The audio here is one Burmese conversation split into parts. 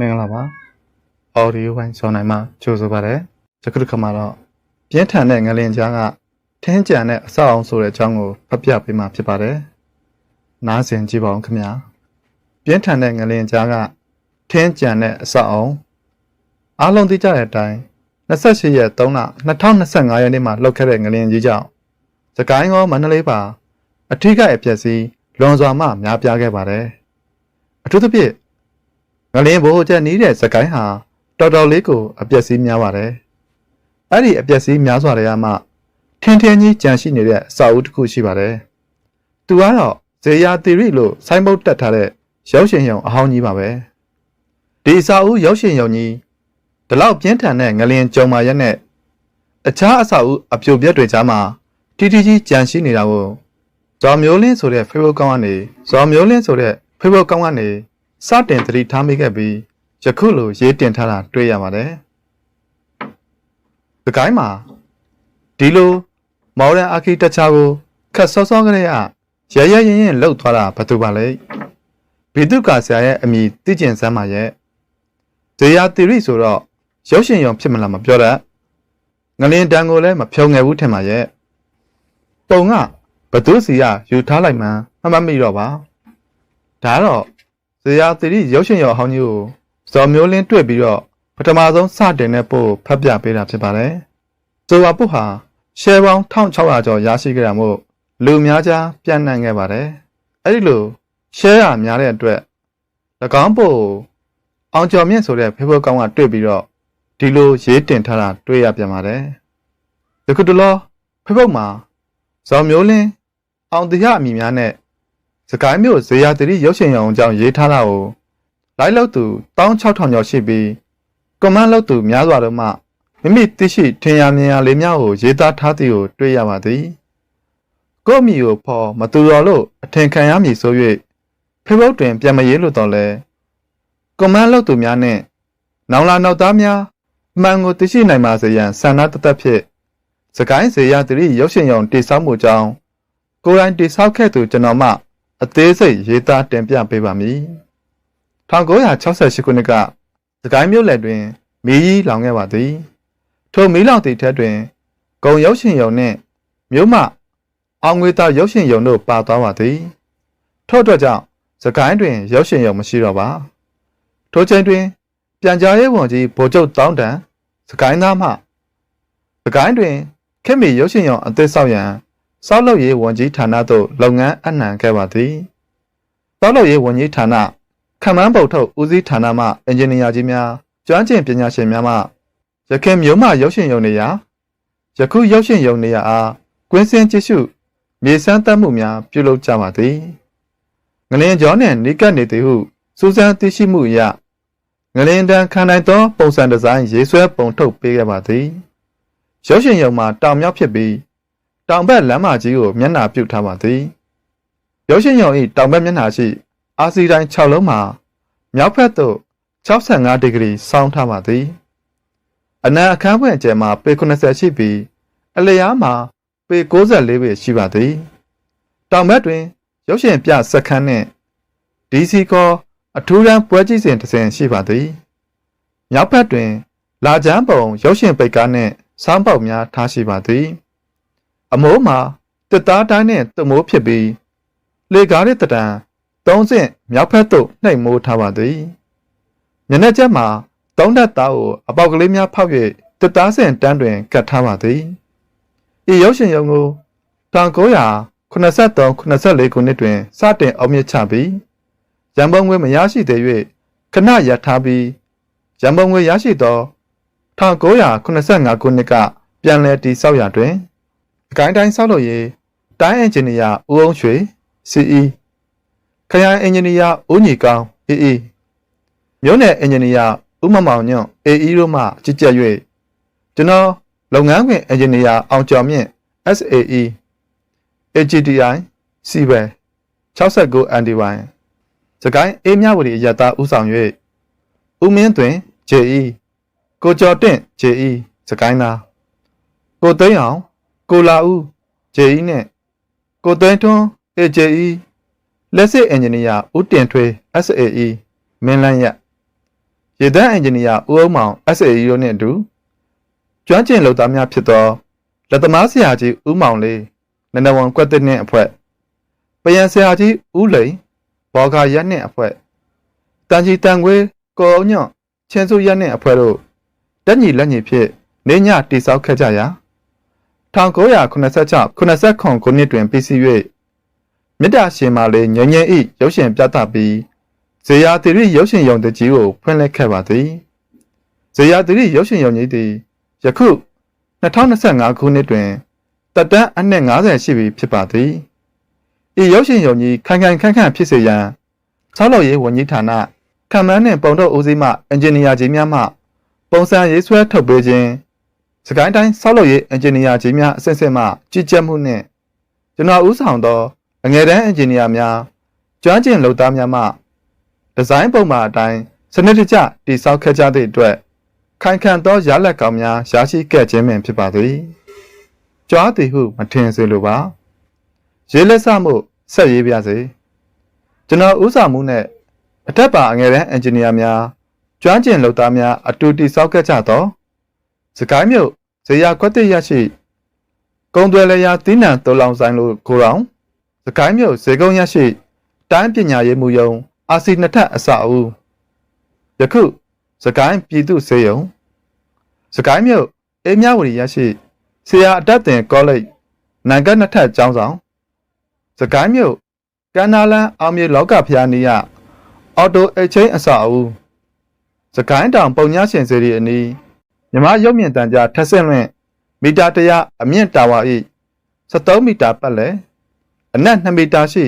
မင်္ဂလာပါ audio ဝိုင်းဆောင်းနိုင်မှာကြိုဆိုပါရစေယခုတစ်ခါမှာတော့ပြင်းထန်တဲ့ငလင်ကြားကထင်းကြံတဲ့အဆောက်အအုံဆိုတဲ့အကြောင်းကိုဖတ်ပြပေးမှာဖြစ်ပါတယ်နားဆင်ကြည့်ပါဦးခင်ဗျာပြင်းထန်တဲ့ငလင်ကြားကထင်းကြံတဲ့အဆောက်အအုံအားလုံးသိကြတဲ့အတိုင်း28ရက်3လ2025ရက်နေ့မှာလှုပ်ခဲ့တဲ့ငလင်ကြီးကြောင့်စကိုင်းရောမန္တလေးပါ အထူးကအပြည့်စီလွန်စွာမှများပြားခဲ့ပါတယ်အထူးသဖြင့် ငလင်ဘိုးချက်နီးတဲ့စကိုင်းဟာတော်တော်လေးကိုအပြည့်စီများပါတယ်အဲ့ဒီအပြည့်စီများစွာတွေကမှထင်းထင်းကြီးကြံရှိနေတဲ့အစာအုပ်တစ်ခုရှိပါတယ်သူကတော့ဇေယျသီရိလို့ဆိုင်းဘုတ်တက်ထားတဲ့ရုပ်ရှင်ရုံအဟောင်းကြီးပါပဲဒီအစာအုပ်ရုပ်ရှင်ရုံကြီးဒီလောက်ပြင်းထန်တဲ့ငလင်ကြုံမာရက်နဲ့အခြားအစာအုပ်အပြိုပြက်တွေကြားမှာတီတီကြီးကြံရှိနေတာကိုဇော်မျိုးလင်းဆိုတဲ့ Facebook ကောင်းကနေဇော်မျိုးလင်းဆိုတဲ့ Facebook ကောင်းကနေ စတင်သတိထားမိခဲ့ပြီးယခုလိုရေးတင်ထားတာတွေ့ရပါတယ်။ဒီကိုင်းမှာဒီလို modern architecture ကိုခက်စောစောကလေးကရရရင်ရင်လှုပ်သွားတာဘာတူပါလဲ။ဘိတုကာဆရာရဲ့အမိသိကျင်စမ်းပါရဲ့။ဇေယျသီရိဆိုတော့ရုပ်ရှင်ရုံဖြစ်မလားမပြောတတ်။ငလင်တန်ကိုလည်းမဖြုံငယ်ဘူးထင်ပါရဲ့။ပုံကဘသူစီကယူထားလိုက်မှန်းမမမိတော့ပါ။ဒါတော့ ဇေယျသီရိရုပ်ရှင်ရုံအဟောင်းကြီးကိုဇော်မျိုးလင်းတွေ့ပြီးတော့ပထမဆုံးစတင်တဲ့ပို့ဖတ်ပြပေးတာဖြစ်ပါတယ်။ဇော်ဝါပုတ်ဟာရှယ်ပေါင်း1600ကျော်ရရှိခဲ့တာမို့လူများကြားပြန့်နှံ့ခဲ့ပါတယ်။အဲဒီလိုရှယ်ရများတဲ့အတွက်၎င်းပို့ကိုအောင်ကျော်မြင့်ဆိုတဲ့ဖေဖော်ကောင်းကတွေ့ပြီးတော့ဒီလိုရေးတင်ထားတာတွေ့ရပြန်ပါတယ်။ယခုတလောဖေဖော်မှာဇော်မျိုးလင်းအောင်တရားအမိများနဲ့ စကိုင်းမြို့ဇေယျသီရိရုပ်ရှင်ရုံအကြောင်းရေးထားတာကိုလိုက်လောက်သူ16000ကျော်ရှိပြီးကွန်မန့်လောက်သူများစွာတို့မှမိမိသိရှိထင်ရမြင်ရလေးများကိုရေးသားထားသည်ကိုတွေ့ရပါသည်ကို့အမိကိုဖော်မတူတော်လို့အထင်ခံရမည်ဆို၍ဖေဘုတ်တွင်ပြန်မရေးလို့တော့လဲကွန်မန့်လောက်သူများနှင့်နောင်လာနောက်သားများမှန်ကိုသိရှိနိုင်ပါစေရန်ဆန္ဒတသက်ဖြင့်စကိုင်းစေရသတိရုပ်ရှင်ရုံတိဆောက်မှုကြောင်းကိုယ်တိုင်တိဆောက်ခဲ့သူကျွန်တော်မှ အသေးစိတ်ရေးသားတင်ပြပေးပါမည်1968ခုနှစ်ကစကိုင်းမြို့လယ်တွင်မီးကြီးလောင်ခဲ့ပါသည်ထိုမီးလောင်သည့်ထက်တွင်ဂုံရုပ်ရှင်ရုံနှင့်မြို့မှအောင်ငွေသားရုပ်ရှင်ရုံတို့ပါသွားပါသည်ထို့အတွက်ကြောင့်စကိုင်းတွင်ရုပ်ရှင်ရုံမရှိတော့ပါထိုချိန်တွင် ပြန်ကြားရေးဝန်ကြီးဗိုလ်ချုပ်တောင်းတန်စကိုင်းသားမှစကိုင်းတွင်ခေတ်မီရုပ်ရှင်ရုံအသစ်ဆောက်ရန် စောက်လုပ်ရေးဝန်ကြီးဌာနသို့လုပ်ငန်းအနှံခဲ့ပါသည်စောက်လုပ်ရေးဝန်ကြီးဌာနခမန်းပုတ်ထုတ်ဦးစီးဌာနမှအင်ဂျင်နီယာကြီးများကျွမ်းကျင်ပညာရှင်များမှရခင်မြို့မှရုပ်ရှင်ရုံနေရာယခုရုပ်ရှင်ရုံနေရာအားကွင်းစင်းကြည့်ရှုမြေစမ်းသပ်မှုများပြုလုပ်ကြပါသည်ငလင်ကျော်နှင့်နိကတ်နေသည်ဟုစူးစမ်းသိရှိမှုအရငလင်တန်ခံနိုင်သောပုံစံဒီဇိုင်းရေးဆွဲပုံထုတ်ပေးခဲ့ပါသည်ရုပ်ရှင်ရုံမှာတောင်မြောက်ဖြစ်ပြီး တောင်ဘက်လမ်းမကြီးကိုမျက်နှာပြုထားပါသည်ရုပ်ရှင်ရုံ၏တောင်ဘက်မျက်နှာရှိအာစီတိုင်း6လုံးမှာမြောက်ဘက်သို့65ဒီဂရီစောင်းထားပါသည်အနံအခန်းဖွင့်အကျယ်မှာပေ80ရှိပြီးအလျားမှာပေ64ပေရှိပါသည်တောင်ဘက်တွင်ရုပ်ရှင်ပြစက္ကန့်နှင့် DC ကောအထူးရန်ပွဲကြည့်စဉ်တစ်စင်ရှိပါသည်မြောက်ဘက်တွင် လာချမ်းပုံရုပ်ရှင်ပိတ်ကားနှင့်စောင်းပေါက်များထားရှိပါသည် အမိုးမှာတစ်သားတိုင်းနှင့်တမိုးဖြစ်ပြီးလေကားတဲ့တံသုံးဆင့်မြောက်ဘက်သို့နှိပ်မိုးထားပါသည်မျက်နှာချက်မှာသုံးဓာတ်သားကိုအပေါက်ကလေးများဖောက်၍တစ်သားဆင့်တန်းတွင်ကတ်ထားပါသည်ဤရုပ်ရှင်ရုံကို1983 84ခုနှစ်တွင်စတင်အောင်မြစ်ချပြီးရန်ပုံငွေမရရှိသေး၍ခဏရပ်ထားပြီးရန်ပုံငွေရရှိသော1985ခုနှစ်ကပြန်လည်တည်ဆောက်ရာတွင်အ ကိုင်းတိုင်းဆောက်လုပ်ရေးတိုင်းအင်ဂျင်နီယာဦးအောင်ရွှေ CE ခရိုင်အင်ဂျင်နီယာဦးညီကောင်း AA မြို့နယ်အင်ဂျင်နီယာဦးမမောင်ညွန့် AE တို့မှကြည်ကြက်၍ကျွန်တော်လုပ်ငန်းခွင်အင်ဂျင်နီယာအောင်ကျော်မြင့် SAE AGTI စီပဲ69 NDY စကိုင်းအေးမြဝတီရတဥဆောင်၍ဦးမင်းတွင် JE ကိုကျော်တင့် JE စကိုင်းသားကိုသိန်းအောင် ကိုလာဦး JE နဲ့ကိုသိန်းထွန်း AJE လက်စစ်အင်ဂျင်နီယာဦးတင်ထွေး SAE မင်းလန်းရရေတန်းအင်ဂျင်နီယာဦးအောင်မောင် SAE တို့နဲ့အတူကျွမ်းကျင်လုပ်သားများဖြစ်သောလက်သမားဆရာကြီးဦးမောင်လေးနနဝန်ကွက်တဲ့နှင့်အဖွဲ့ပယံဆရာကြီးဦးလိန်ဘော်ဂါရက်နှင့်အဖွဲ့တန်ကြီးတန်ခွေးကောအောင်ညွန့်ချင်းစုရက်နှင့်အဖွဲ့တို့တက်ညီလက်ညီဖြင့်နေညတိဆောက်ခဲ့ကြရာ 1986 89ခုနှစ်တွင်ပြီးစီး၍မြစ်တာရှင်မာလေးငြိမ်ငြိမ်ဤရုပ်ရှင်ပြသပြီးဇေယျသီရိရုပ်ရှင်ယုံတကြီးကိုဖွင့်လှစ်ခဲ့ပါသည်ဇေယျသီရိရုပ်ရှင်ယုံကြီးသည်ယခု2025ခုနှစ်တွင်တက်တန်းအနှစ်90ရှိပြီဖြစ်ပါသည်ဤရုပ်ရှင်ယုံကြီးခိုင်ခိုင်ခန့်ခန့်ဖြစ်စေရန်ဆောက်လုပ်ရေးဝန်ကြီးဌာနခံမှန်းနှင့်ပုံတော့ဦးစီးမှအင်ဂျင်နီယာကြီးများမှပုံစံရေးဆွဲထုတ်ပေးခြင်း စကိုင်းတိုင်းဆောက်လုပ်ရေးအင်ဂျင်နီယာကြီးများအဆင့်ဆင့်မှကြီးကြပ်မှုနှင့်ကျွန်တော်ဦးဆောင်သောအငယ်တန်းအင်ဂျင်နီယာများကျွမ်းကျင်လုပ်သားများမှဒီဇိုင်းပုံမှန်အတိုင်းစနစ်တကျတည်ဆောက်ခဲ့ကြသည့်အတွက်ခိုင်ခံသောရလက်ကောင်များရရှိခဲ့ခြင်းပင်ဖြစ်ပါသည်ကြွားသည်ဟုမထင်စေလိုပါရေးလက်စမှုဆက်ရေးပြစေကျွန်တော်ဦးဆောင်မှုနဲ့အထက်ပါအငယ်တန်းအင်ဂျင်နီယာများကျွမ်းကျင်လုပ်သားများအတူတည်ဆောက်ခဲ့ကြသောစကိုင်းမြို့ ဇေယျကွက်တိရရှိကုံသွဲလျာတီးနံတော်လောင်ဆိုင်လို့ကိုရောင်စကိုင်းမြို့ဇေကုန်းရရှိတိုင်းပညာရေးမှုယုံအာစီနှစ်ထပ်အစအဦးယခုစကိုင်းပြည်သူ့စေယုံစကိုင်းမြို့အေးမြဝတီရရှိဆရာအတတ်တင်ကောလိပ်နိုင်ငံနှစ်ထပ်ကျောင်းဆောင်စကိုင်းမြို့ကန္နာလန်အောင်မြေလောကဖျားနီးရအော်တိုအချင်းအစအဦးစကိုင်းတောင်ပုံညရှင်စေရီအနီး မြမရုပ်မြင့်တန်ကြားထက်ဆင့်လွင့်မီတာတရအမြင့်တာဝါ၏73မီတာပတ်လည်အနက်2မီတာရှိ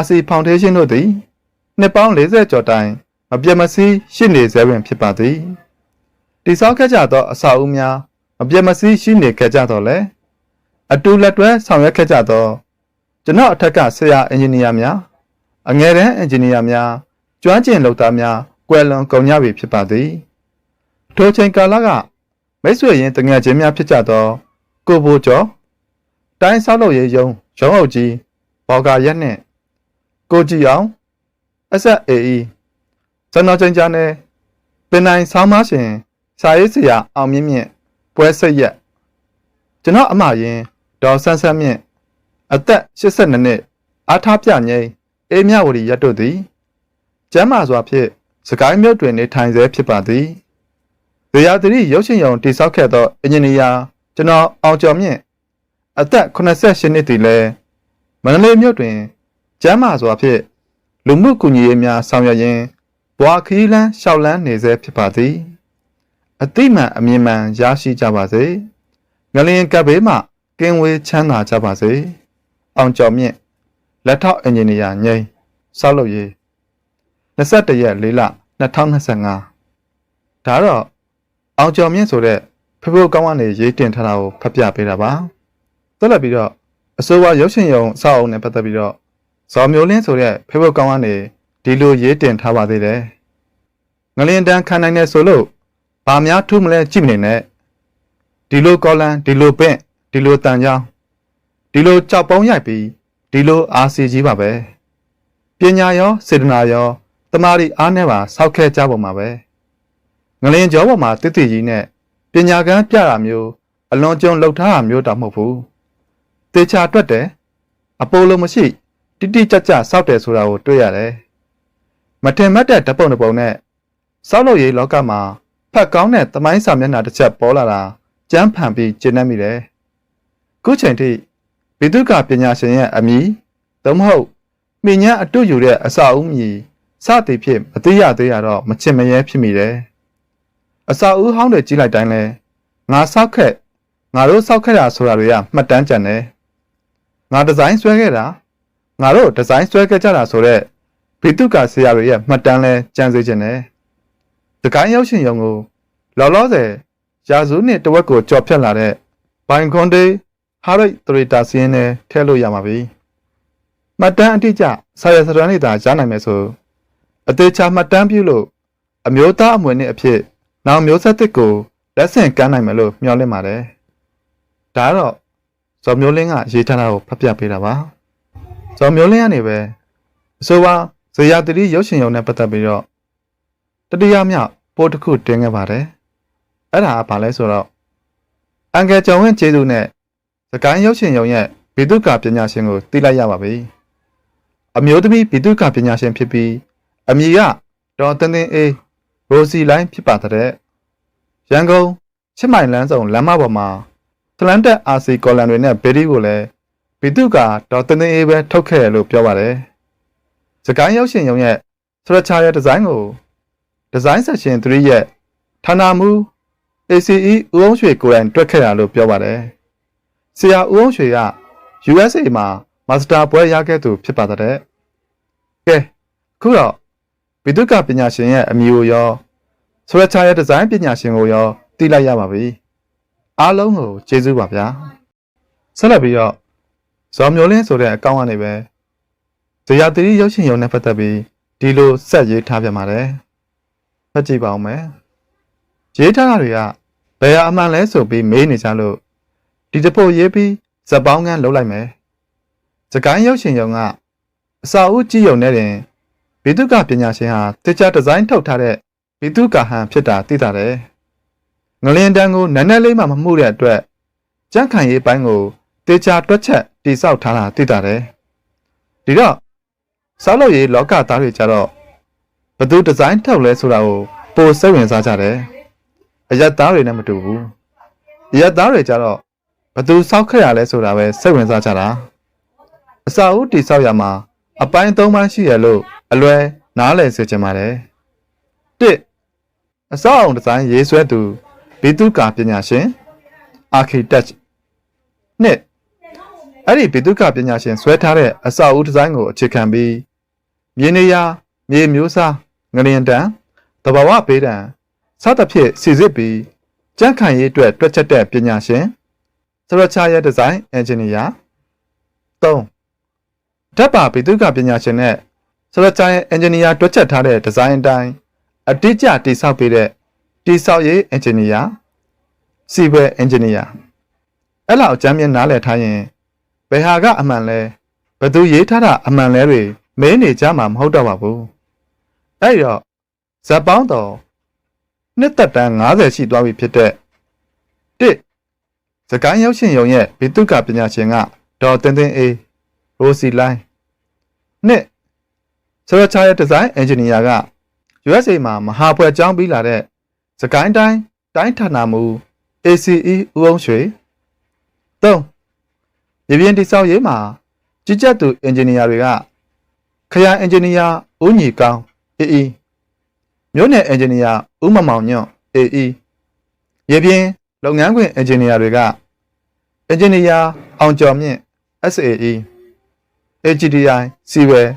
RC Foundation တို့သည်နှစ်ပေါင်း40ကျော်တိုင်မပြတ်မစည်းရှိနေစေပင်ဖြစ်ပါသည်တိဆောက်ခဲ့ကြသောအဆောက်အဦများမပြတ်မစည်းရှိနေခဲ့ကြတော့လေအတူလက်တွဲဆောင်ရွက်ခဲ့ကြသောကျွန်တော်အထက်ကဆရာအင်ဂျင်နီယာများအငယ်တန်းအင်ဂျင်နီယာများကျွမ်းကျင်လုပ်သားများကွယ်လွန်ကုန်ကြပြီဖြစ်ပါသည် ထိုချိန်ကာလကမိတ်ဆွေရင်တငယ်ချင်းများဖြစ်ကြသော ကိုဘိုကျော်တိုင်းဆောက်လုပ်ရေးယုံရုံးအုပ်ကြီးဘော်ဂါရက်နှင့်ကိုကြည်အောင်အဆက်အေအီဇန်တော်ချင်းကြားနဲ့ပင်နိုင်ဆောင်းမရှင်စာရေးဆရာအောင်မြင့်မြင့်ပွဲစိတ်ရက်ကျွန်တော်အမရင်ဒေါ်ဆန်းဆန်းမြင့်အသက်82နှစ်အားထားပြငိမ့်အေးမြဝတီရက်တို့သည်ကျမ်းမာစွာဖြင့်စကိုင်းမြို့တွင်နေထိုင်ဆဲဖြစ်ပါသည် ဇေယျသတိရုပ်ရှင်ရုံတိစောက်ခဲ့သောအင်ဂျင်နီယာကျွန်တော်အောင်ကျော်မြင့်အသက်88နှစ်တည်လဲမန္တလေးမြို့တွင်ကျမ်းမာစွာဖြင့်လူမှုကူညီရေးများဆောင်ရွက်ရင်းဘွာခီးလန်းလျှောက်လန်းနေဆဲဖြစ်ပါသည်အတိမှန်အမြင်မှန်ရရှိကြပါစေငလျင်ကပ်ဘေးမှကင်းဝေးချမ်းသာကြပါစေအောင်ကျော်မြင့်လက်ထောက်အင်ဂျင်နီယာငိမ့်ဆောက်လုပ်ရေး21ရက်4လ2025ဒါတော့ အောင်ကျော်မြင့်ဆိုတဲ့ဖဖိုးကောင်းကနေရေးတင်ထားတာကိုဖတ်ပြပေးတာပါဆက်လက်ပြီးတော့အစိုးရရုပ်ရှင်ရုံအဆောက်အုံနဲ့ပတ်သက်ပြီးတော့ဇော်မျိုးလင်းဆိုတဲ့ဖေဖို့ကောင်းကနေဒီလိုရေးတင်ထားပါသေးတယ်ငလင်တန်းခံနိုင်တဲ့ဆိုလို့ဘာများထူးမလဲကြည့်မနေနဲ့ဒီလိုကောလန်ဒီလိုပင့်ဒီလိုတန်ကြောင်းဒီလိုကြောက်ပုံးရိုက်ပြီးဒီလိုအာစီကြီးပါပဲပညာရောစေတနာရောတမာရီအားနဲ့ပါစောက်ခဲကြပုံမှာပဲ ငလင်ကြောပေါ်မှာတစ်တိကြီးနဲ့ပညာကန်းပြတာမျိုးအလွန်ကြုံလှုပ်ထားတာမျိုးတောင်မဟုတ်ဘူးတေချာတွက်တယ်အပိုးလုံးမရှိတိတိကျကျစောက်တယ်ဆိုတာကိုတွေ့ရတယ်မထင်မှတ်တဲ့ဓပုံတစ်ပုံနဲ့စောက်လို့ရေးလောကမှာဖတ်ကောင်းတဲ့သမိုင်းစာမျက်နှာတစ်ချက်ပေါ်လာတာကြမ်းဖန်ပြီးကျင့်နေမိတယ်ခုချိန်ထိဘိသုကပညာရှင်ရဲ့အမည်သို့မဟုတ်မိညာအတုယူတဲ့အစာအုံးမည်စသည်ဖြင့်မသိရသေးရတော့မချင်မရဲဖြစ်မိတယ် အစာအုံးဟောင်းတွေကြီးလိုက်တိုင်းလဲငါဆောက်ခက်ငါတို့ဆောက်ခဲ့တာဆိုတာတွေကမှတ်တမ်းကျန်တယ်ငါဒီဇိုင်းဆွဲခဲ့တာငါတို့ဒီဇိုင်းဆွဲခဲ့ကြတာဆိုတော့ဘိတုကဆရာတွေရဲ့မှတ်တမ်းလဲကြံစေခြင်းနဲ့တကိုင်းရောက်ရှင်ရုံကိုလော်လောဆယ်ရာဇူးနဲ့တဝက်ကိုကြော်ဖြတ်လာတဲ့ဘိုင်ခွန်ဒေးဟာရိတ်သရီတာစီးရင်နဲ့ထည့်လို့ရမှာပြီမှတ်တမ်းအတိအကျဆရာစရန်လေးသာရနိုင်မယ်ဆိုအသေးချာမှတ်တမ်းပြုလို့အမျိုးသားအမွေနဲ့အဖြစ် နောက်မျိုးဆက်သစ်ကိုလက်ဆင့်ကမ်းနိုင်မယ်လို့မျှော်လင့်ပါတယ်ဒါကတော့ဇော်မျိုးလင်းကရေးထားတာကိုဖတ်ပြပေးတာပါဇော်မျိုးလင်းကနေပဲအဆိုပါဇေယျတတိရုပ်ရှင်ရုံနဲ့ပတ်သက်ပြီးတော့တတိယမြောက်ပပို့တစ်ခုတင်ခဲ့ပါတယ်အဲ့ဒါကဘာလဲဆိုတော့အန်ကယ်ကျော်ဝင်းကျေးဇူးနဲ့စကိုင်းရုပ်ရှင်ရုံရဲ့ဘိတုကပညာရှင်ကိုသိလိုက်ရပါပြီအမျိုးသမီးဘိတုကပညာရှင်ဖြစ်ပြီးအမည်ကဒေါ်တင်းတင်းအေး ရိုစီလိုင်းဖြစ်ပါတဲ့ရန်ကုန်ချစ်မိုင်လန်းဆောင်လမ်းမပေါ်မှာထလန်တက်အာစီကော်လန်တွေနဲ့ဘေဒီကိုလည်းဘိတုကဒေါ်တင်းတင်းအေးပဲထုတ်ခဲ့တယ်လို့ပြောပါတယ်စကိုင်းရုပ်ရှင်ရုံရဲ့စရချာရဲ့ဒီဇိုင်းကို Design Section 3ရဲ့ဌာနမှူး ACE ဦးအောင်ရွှေကိုယ်တိုင်တွက်ခဲ့တာလို့ပြောပါတယ်။ဆရာဦးအောင်ရွှေက USA မှာ Master ပွဲရခဲ့သူဖြစ်ပါတဲ့။ကဲခုတော့ ဘိတုကပညာရှင်ရဲ့အမည်ကိုရောဆိုရချာရဲ့ဒီဇိုင်းပညာရှင်ကိုရောသိလိုက်ရပါပြီ။အားလုံးကိုကျေးဇူးပါဗျာ။ဆက်လက်ပြီးတော့ဇော်မျိုးလင်းဆိုတဲ့အကောင့်ကနေပဲဇေယျသီရိရုပ်ရှင်ရုံနဲ့ပတ်သက်ပြီးဒီလိုဆက်ရေးထားပြန်ပါတယ်။ဖတ်ကြည့်ပါဦးမယ်။ရေးထားတာတွေကဘယ်ဟာအမှန်လဲဆိုပြီးမေးနေကြလို့ဒီတဖို့ရေးပြီးဇက်ပေါင်းကန်းလုံးလိုက်မယ်။စကိုင်းရုပ်ရှင်ရုံကအစာအုပ်ကြည့်ရုံနဲ့တင် ဘိတုကပညာရှင်ဟာတခြားဒီဇိုင်းထုတ်ထားတဲ့ဘိတုကဟန်ဖြစ်တာသိတာတယ်။ငလင်တန်းကိုနန်းနန်းလေးမှမမှုတဲ့အတွက်ကြန့်ခိုင်ရေးပိုင်းကိုတေချာတွက်ချက်တိဆောက်ထားတာသိတာတယ်။ဒီတော့ဆောက်လုပ်ရေးလောကသားတွေကြတော့ဘယ်သူဒီဇိုင်းထုတ်လဲဆိုတာကိုပိုစိတ်ဝင်စားကြတယ်။အရက်သားတွေနဲ့မတူဘူး။အရက်သားတွေကြတော့ဘယ်သူစောက်ခဲ့ရလဲဆိုတာပဲစိတ်ဝင်စားကြတာ။အစာအုပ်တိဆောက်ရမှာအပိုင်း၃ပိုင်းရှိရလို့ အလွယ်နားလည်စေချင်ပါတယ်။၁အဆောက်အုံဒီဇိုင်းရေးဆွဲသူဘီတုကာပညာရှင် architect နှစ်အဲ့ဒီဘီတုကပညာရှင်ဆွဲထားတဲ့အဆောက်အဦဒီဇိုင်းကိုအခြေခံပြီးမြေနေရာမြေမျိုးစားငလျင်တန်တဘာဝဘေးတန်စသဖြင့်စီစစ်ပြီးကြန့်ခိုင်ရေးအတွက်တွက်ချက်တဲ့ပညာရှင်စရချာရဲ့ဒီဇိုင်းအင်ဂျင်နီယာ၃ဓာတ်ပါဘီတုကပညာရှင်နဲ့ စရချာရဲ့အင်ဂျင်နီယာတွက်ချက်ထားတဲ့ဒီဇိုင်းအတိုင်းအတိအကျတိဆောက်ပေးတဲ့တိဆောက်ရေးအင်ဂျင်နီယာစီဝဲအင်ဂျင်နီယာအဲ့လောက်အကြမ်းမြင်နားလည်ထားရင်ဘယ်ဟာကအမှန်လဲဘသူရေးထားတာအမှန်လဲတွေမဲနေကြမှာမဟုတ်တော့ပါဘူးအဲ့တော့ဇက်ပေါင်းတော်နှစ်သက်တန်း90ရှိသွားပြီဖြစ်တဲ့တစ်စကိုင်းရောက်ရှင်ယုံရဲ့ဘိတုကပညာရှင်ကဒေါ်တင်းတင်းအေးရိုစီလိုင်းနှစ် ဆရာချာရဲ့ဒီဇိုင်းအင်ဂျင်နီယာက USA မှာမဟာဖွဲ့ကျောင်းပြီးလာတဲ့စကိုင်းတိုင်းတိုင်းဌာနမှူ ACE ဦးအောင်ရွှေ၃ရေပြင်တိဆောက်ရေးမှာကြီးကြပ်သူအင်ဂျင်နီယာတွေကခရိုင်အင်ဂျင်နီယာဦးညီကောင်း AE မြို့နယ်အင်ဂျင်နီယာဦးမမောင်ညွန့် AE ရေပြင်လုပ်ငန်းခွင်အင်ဂျင်နီယာတွေကအင်ဂျင်နီယာအောင်ကျော်မြင့် SAE HDI စီဝယ်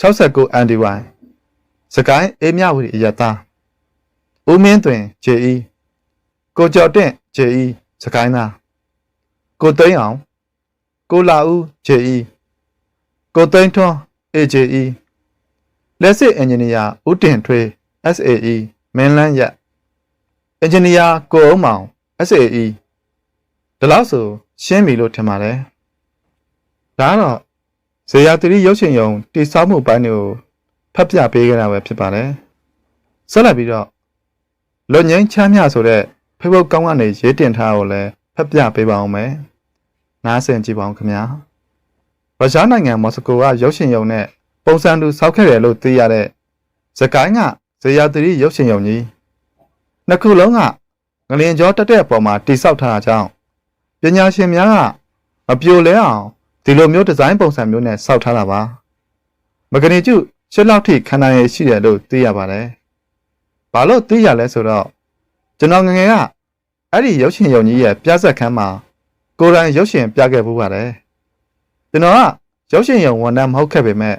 69 NDY စကိုင်းအေးမြဝတီအရတာဦးမင်းတွင် JE ကိုကျော်တင့် JE စကိုင်းသားကိုသိန်းအောင်ကိုလာဦး JE ကိုသိန်းထွန်း AJE လက်စစ်အင်ဂျင်နီယာဦးတင်ထွေး SAE မင်းလန်းရက်အင်ဂျင်နီယာကိုအုံးမောင် SAE ဒီလောက်ဆိုရှင်းပြီလို့ထင်ပါတယ်ဒါကတော့ ဇေယျသတိရုပ်ရှင်ယုံတိစောက်မှုပိုင်းတွေကိုဖတ်ပြပေးခဲ့တာပဲဖြစ်ပါတယ်ဆက်လက်ပြီးတော့လွတ်ငင်းချမ်းမြဆိုတဲ့ Facebook ကောင်းကနေရေးတင်ထားကိုလည်းဖတ်ပြပေးပါအောင်မယ်နားဆင်ကြည့်ပါအောင်ခင်ဗျာရုရှားနိုင်ငံမော်စကိုကရုပ်ရှင်ယုံနဲ့ပုံစံတူဆောက်ခဲ့တယ်လို့သိရတဲ့ဇကိုင်းကဇေယျသတိရုပ်ရှင်ယုံကြီးနှစ်ခုလုံးကငလင်ကျော်တက်တဲ့အပေါ်မှာတိဆောက်ထားတာကြောင့်ပညာရှင်များကမပြိုလဲအောင် ဒီလိုမျိုးဒီဇိုင်းပုံစံမျိုးနဲ့ဆောက်ထားတာပါမဂနီကျုရှစ်လောက်ထိခန္ဓာရည်ရှိတယ်လို့သိရပါတယ်ဘာလို့သိရလဲဆိုတော့ကျွန်တော်ငငယ်ကအဲ့ဒီရုပ်ရှင်ယုံကြီးရဲ့ပြဆက်ခန်းမှာကိုယ်တိုင်ရုပ်ရှင်ပြခဲ့ဘူးပါတယ်ကျွန်တော်ကရုပ်ရှင်ယုံဝန်ထမ်းမဟုတ်ခဲ့ပေမဲ့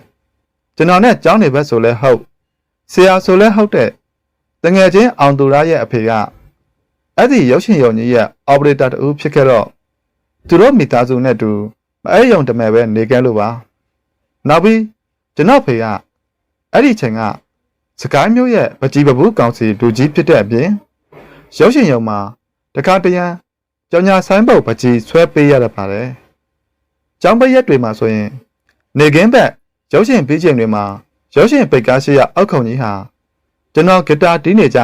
ကျွန်တော်နဲ့ကျောင်းနေဘက်ဆိုလဲဟုတ်ဆရာဆိုလဲဟုတ်တဲ့တငယ်ချင်းအောင်သူရရဲ့အဖေကအဲ့ဒီရုပ်ရှင်ယုံကြီးရဲ့ operator တူဖြစ်ခဲ့တော့သူတို့မိသားစုနဲ့တူမ အဲ့ယုံတမဲ့ပဲနေကြလို့ပါနောက်ပြီးကျွန်တော်ဖေကအဲ့ဒီချိန်ကစကိုင်းမျိုးရဲ့ပကြီးပဘူးကောင်စီလူကြီးဖြစ်တဲ့အပြင်ရုပ်ရှင်ယုံမှာတခါတရံကြောင်ညာဆိုင်းပုတ်ပကြီးဆွဲပေးရတပါတယ်ကျောင်းပရက်တွေမှာဆိုရင် နေကင်းဘက်ရုပ်ရှင်ပြီးချိန်တွေမှာရုပ်ရှင်ပိတ်ကားရှိရအောက်ခုံကြီးဟာကျွန်တော်ဂီတာတီးနေကြ